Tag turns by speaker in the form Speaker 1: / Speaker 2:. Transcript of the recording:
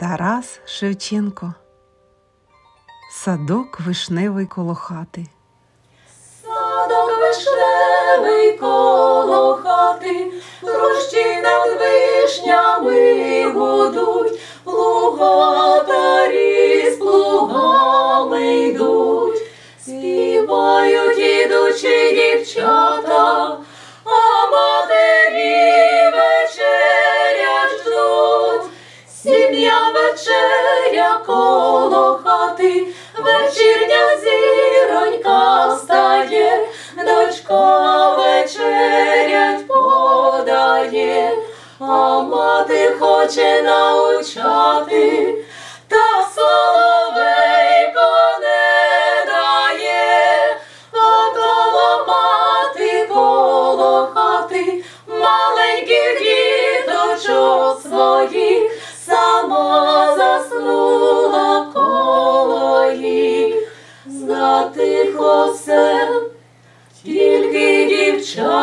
Speaker 1: Тарас Шевченко. Садок вишневий коло хати.
Speaker 2: Садок вишневий коло хати, Рощі над вишнями вечеря коло хати, вечірня зіронька встає, дочка вечерять подає, а мати хоче научати, та соловейко show.